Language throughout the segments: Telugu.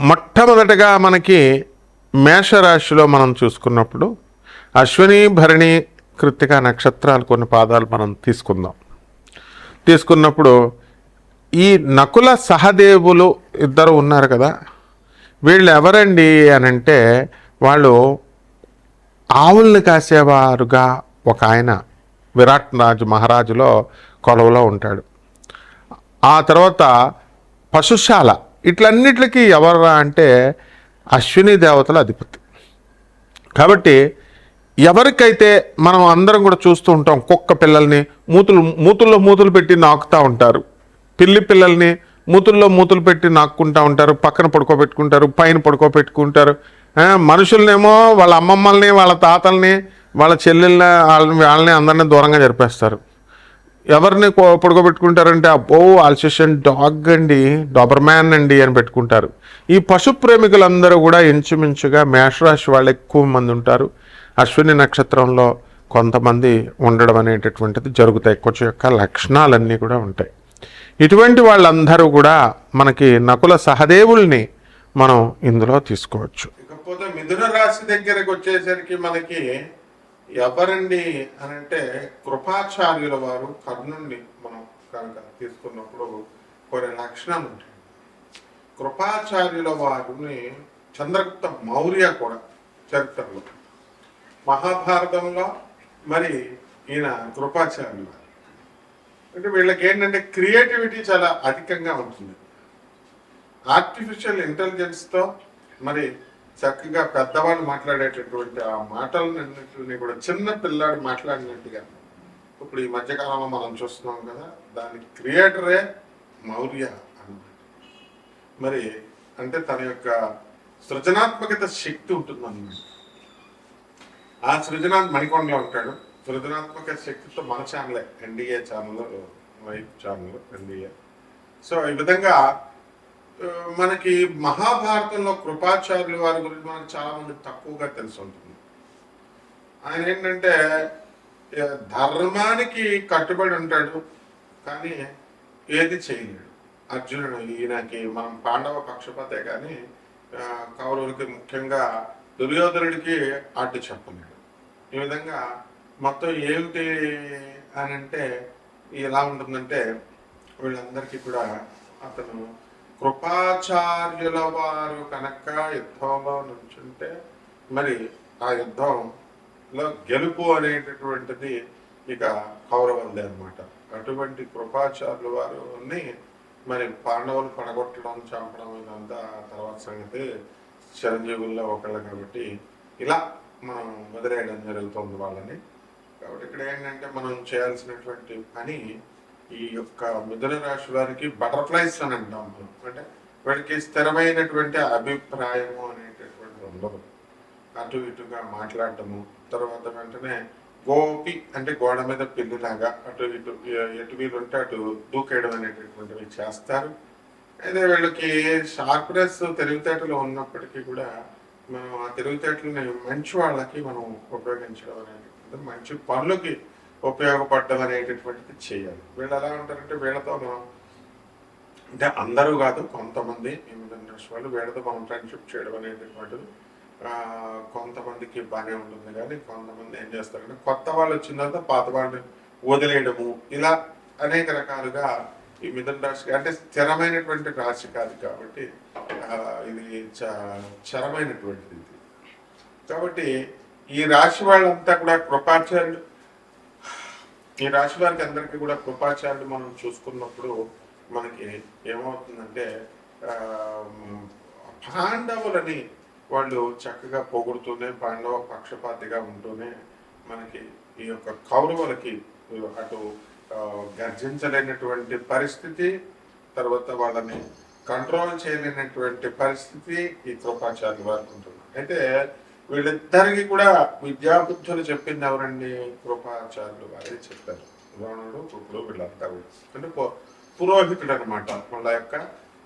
మొట్టమొదటగా మనకి మేషరాశిలో మనం చూసుకున్నప్పుడు అశ్విని భరణి కృత్తిక నక్షత్రాలు కొన్ని పాదాలు మనం తీసుకుందాం. తీసుకున్నప్పుడు ఈ నకుల సహదేవులు ఇద్దరు ఉన్నారు కదా వీళ్ళు ఎవరండి అని అంటే వాళ్ళు ఆవుల్ని కాసేవారుగా ఒక ఆయన విరాట్ రాజు మహారాజులో కొలువులో ఉంటాడు. ఆ తర్వాత పశుశాల ఇట్లన్నిటికీ ఎవర్రా అంటే అశ్విని దేవతల అధిపతి. కాబట్టి ఎవరికైతే మనం అందరం కూడా చూస్తూ ఉంటాం కుక్క పిల్లల్ని మూతులు మూతుల్లో మూతులు పెట్టి నాకుతూ ఉంటారు. పిల్లి పిల్లల్ని మూతుల్లో మూతులు పెట్టి నాక్కుంటూ ఉంటారు పక్కన పడుకోబెట్టుకుంటారు పైన పడుకోబెట్టుకుంటారు. మనుషులనేమో వాళ్ళ అమ్మమ్మల్ని వాళ్ళ తాతల్ని వాళ్ళ చెల్లెళ్ళ వాళ్ళని వాళ్ళని అందరినీ దూరంగా జరిపేస్తారు. ఎవరిని పడుకోబెట్టుకుంటారంటే అబ్బో ఆల్సేషన్ డాగ్ అండి డాబర్ మ్యాన్ అండి అని పెట్టుకుంటారు. ఈ పశు ప్రేమికులందరూ కూడా ఇంచుమించుగా మేషరాశి వాళ్ళు ఎక్కువ మంది ఉంటారు. అశ్విని నక్షత్రంలో కొంతమంది ఉండడం అనేటటువంటిది జరుగుతాయి. కొంచెం యొక్క లక్షణాలన్నీ కూడా ఉంటాయి. ఇటువంటి వాళ్ళందరూ కూడా మనకి నకుల సహదేవుల్ని మనం ఇందులో తీసుకోవచ్చు. ఇకపోతే మిథున రాశి దగ్గరకు వచ్చేసరికి మనకి ఎవరండి అని అంటే కృపాచార్యుల వారు కర్ణుణ్ణి మనం కనుక తీసుకున్నప్పుడు కొన్ని లక్షణాలు ఉంటాయి. కృపాచార్యుల వారిని చంద్రగుప్త మౌర్య కూడా చరిత్రలో మహాభారతంలో మరి ఈయన కృపాచార్యులు అంటే వీళ్ళకి ఏంటంటే క్రియేటివిటీ చాలా అధికంగా ఉంటుంది. ఆర్టిఫిషియల్ ఇంటెలిజెన్స్తో మరి చక్కగా పెద్దవాళ్ళు మాట్లాడేటటువంటి ఆ మాటలన్నింటినీ కూడా చిన్న పిల్లాడు మాట్లాడినట్టుగా. ఇప్పుడు ఈ మధ్యకాలంలో మనం చూస్తున్నాం కదా దానికి క్రియేటరే మౌర్య అన్నమాట. మరి అంటే తన యొక్క సృజనాత్మకత శక్తి ఉంటుందన్నమాట. ఆ సృజనాత్ మణికొండలో ఉంటాడు. సృజనాత్మక శక్తితో మన ఛానలే NDA channel wife channel NDA so ఈ విధంగా మనకి మహాభారతంలో కృపాచార్యుల వారి గురించి మనకు చాలా మంది తక్కువగా తెలిసి ఉంటుంది. ఆయన ఏంటంటే ధర్మానికి కట్టుబడి ఉంటాడు కానీ ఏది చేయలేడు. అర్జునుడు ఈయనకి మనం పాండవ పక్షపాతే కానీ కౌరవులకి ముఖ్యంగా దుర్యోధనుడికి అడ్డు చెప్పలేడు. ఈ విధంగా మొత్తం ఏమిటి అని అంటే ఎలా ఉంటుందంటే వీళ్ళందరికీ కూడా అతను కృపాచార్యుల వారు కనుక యుద్ధంలో నుంచుంటే మరి ఆ యుద్ధంలో గెలుపు అనేటటువంటిది ఇక కౌరవులదే అనమాట అటువంటి కృపాచార్యుల వారిని మరి పాండవులు పడగొట్టడం చంపడం ఇదంతా తర్వాత సంగతి చిరంజీవుల్లో ఒకళ్ళు కాబట్టి ఇలా మనం వదిలేయడం జరుగుతుంది వాళ్ళని. కాబట్టి ఇక్కడ ఏంటంటే మనం చేయాల్సినటువంటి పని ఈ యొక్క మిథున రాశి వారికి బటర్ఫ్లైస్ అని అంటాం అంటే వీళ్ళకి స్థిరమైనటువంటి అభిప్రాయము అనేటటువంటి ఉండదు అటు ఇటుగా మాట్లాడటము తర్వాత వెంటనే గోపి అంటే గోడ మీద పిల్లిలాగా అటు ఇటు ఎటు వీలు ఉంటే అటు దూకేయడం అనేటటువంటివి చేస్తారు. అయితే వీళ్ళకి షార్ప్నెస్ తెలివితేటలు ఉన్నప్పటికీ కూడా మనం ఆ తెలివితేటలని మంచి వాళ్ళకి మనం ఉపయోగించడం అనేది మంచి పనులకి ఉపయోగపడడం అనేటటువంటిది చేయాలి. వీళ్ళు ఎలా ఉంటారంటే వీళ్ళతో మనం అంటే అందరూ కాదు కొంతమంది వాళ్ళు వీళ్ళతో మనం ఫ్రెండ్షిప్ చేయడం అనేటటువంటిది కొంతమందికి బాగానే ఉంటుంది కానీ కొంతమంది ఏం చేస్తారంటే కొత్త వాళ్ళు వచ్చిన తర్వాత పాత వాళ్ళని వదిలేయడము ఇలా అనేక రకాలుగా ఈ మిథున రాశి అంటే స్థిరమైనటువంటి రాశి కాదు కాబట్టి ఇది చ- చరమైనటువంటిది ఇది. కాబట్టి ఈ రాశి వాళ్ళంతా కూడా కృపాచార్యులు ఈ రాశి వారికి అందరికీ కూడా కృపాచార్యులు మనం చూసుకున్నప్పుడు మనకి ఏమవుతుందంటే పాండవులని వాళ్ళు చక్కగా పొగుడుతూనే పాండవ పక్షపాతిగా ఉంటూనే మనకి ఈ యొక్క కౌరవులకి అటు గర్జించలేనటువంటి పరిస్థితి తర్వాత వాళ్ళని కంట్రోల్ చేయలేనటువంటి పరిస్థితి ఈ కృపాచార్యులు వారికి ఉంటుంది అయితే వీళ్ళిద్దరికి కూడా విద్యాబుద్ధులు చెప్పింది ఎవరండి? కృపాచార్యులు వారే చెప్పారు. ద్రోణుడు కృపుడు వీళ్ళంతా కూడా. అంటే పురోహితుడు అనమాట వాళ్ళ యొక్క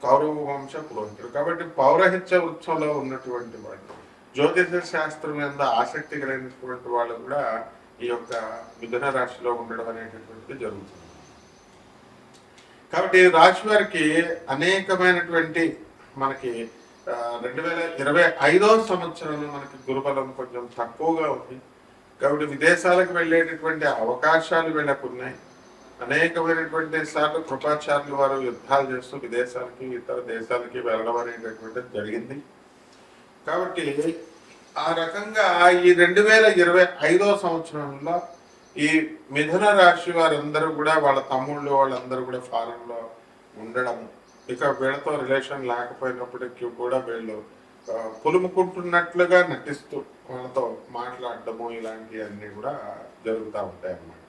కౌరవ వంశ పురోహితుడు. కాబట్టి పౌరహిత్య ఉత్సవంలో ఉన్నటువంటి వాళ్ళు జ్యోతిష శాస్త్రం మీద ఆసక్తి కలిగినటువంటి వాళ్ళు కూడా ఈ యొక్క మిథున రాశిలో ఉండడం అనేటటువంటిది జరుగుతుంది. కాబట్టి రాశి వారికి అనేకమైనటువంటి మనకి రెండు వేల ఇరవై ఐదో సంవత్సరంలో మనకి గురుబలం కొంచెం తక్కువగా ఉంది. కాబట్టి విదేశాలకు వెళ్ళేటటువంటి అవకాశాలు వీళ్ళకు ఉన్నాయి. అనేకమైనటువంటి సార్లు కృపాచార్యులు వారు యుద్ధాలు చేస్తూ విదేశాలకి ఇతర దేశాలకి వెళ్ళడం అనేటటువంటిది జరిగింది. కాబట్టి ఆ రకంగా ఈ రెండు వేల ఇరవై ఐదో సంవత్సరంలో ఈ మిథున రాశి వారందరూ కూడా వాళ్ళ తమ్ముళ్ళు వాళ్ళందరూ కూడా ఫారెన్లో ఉండడం ఇక వీళ్ళతో రిలేషన్ లేకపోయినప్పటికీ కూడా వీళ్ళు పులుముకుంటున్నట్లుగా నటిస్తూ వాళ్ళతో మాట్లాడటము ఇలాంటివన్నీ కూడా జరుగుతూ ఉంటాయి అన్నమాట.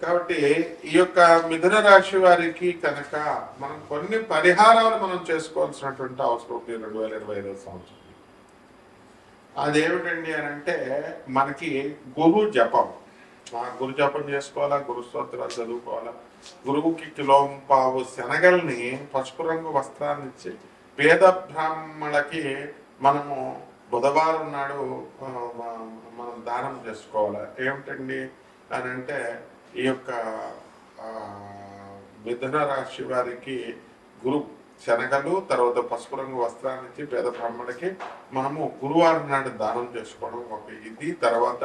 కాబట్టి ఈ యొక్క మిథున రాశి వారికి కనుక మనం కొన్ని పరిహారాలు మనం చేసుకోవాల్సినటువంటి అవసరం ఉంది రెండు వేల ఇరవై ఐదో సంవత్సరం అదేమిటండి అని అంటే మనకి గురు జపం. మా గురు జపం చేసుకోవాలా గురు స్తోత్రాలు చదువుకోవాలా? గురువుకి కిలోం పావు శనగల్ని పసుపు రంగు వస్త్రాన్ని ఇచ్చి పేద బ్రాహ్మణులకి మనము బుధవారం నాడు మనం దానం చేసుకోవాలి? ఏమిటండి అని అంటే ఈ యొక్క మిథున రాశి వారికి గురు శనగలు తర్వాత పసుపు రంగు వస్త్రాన్ని ఇచ్చి పేద బ్రాహ్మణుడికి మనము గురువారం నాడు దానం చేసుకోవడం ఒక ఇది. తర్వాత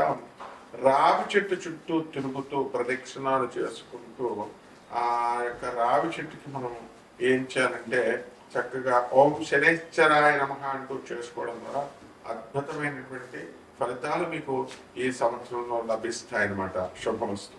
రావి చెట్టు చుట్టూ తిరుగుతూ ప్రదక్షిణాలు చేసుకుంటూ ఆ యొక్క రావి చెట్టుకి మనం ఏం చేయాలంటే చక్కగా ఓం శనేశ్వరాయ నమ అంటూ చేసుకోవడం ద్వారా అద్భుతమైనటువంటి ఫలితాలు మీకు ఈ సంవత్సరంలో లభిస్తాయన్నమాట. శుభమస్తు.